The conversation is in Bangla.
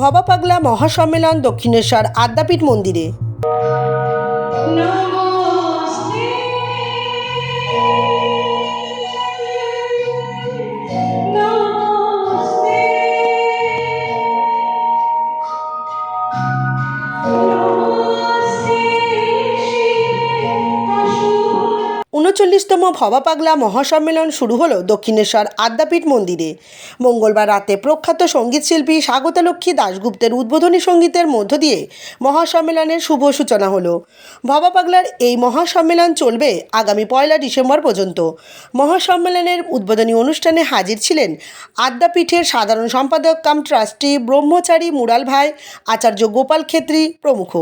ভবা পাগলা মহাসম্মেলন দক্ষিণেশ্বর আদ্যাপীঠ মন্দিরে। উনচল্লিশতম ভবা পাগলা মহাসম্মেলন শুরু হলো দক্ষিণেশ্বর আদ্যাপীঠ মন্দিরে। মঙ্গলবার রাতে প্রখ্যাত সঙ্গীতশিল্পী স্বাগতলক্ষ্মী দাশগুপ্তের উদ্বোধনী সঙ্গীতের মধ্য দিয়ে মহাসম্মেলনের শুভ সূচনা হলো। ভবা পাগলার এই মহাসম্মেলন চলবে আগামী পয়লা ডিসেম্বর পর্যন্ত। মহাসম্মেলনের উদ্বোধনী অনুষ্ঠানে হাজির ছিলেন আদ্যাপীঠের সাধারণ সম্পাদক কাম ট্রাস্টি ব্রহ্মচারী মুরাল ভাই, আচার্য গোপাল খেত্রী প্রমুখ।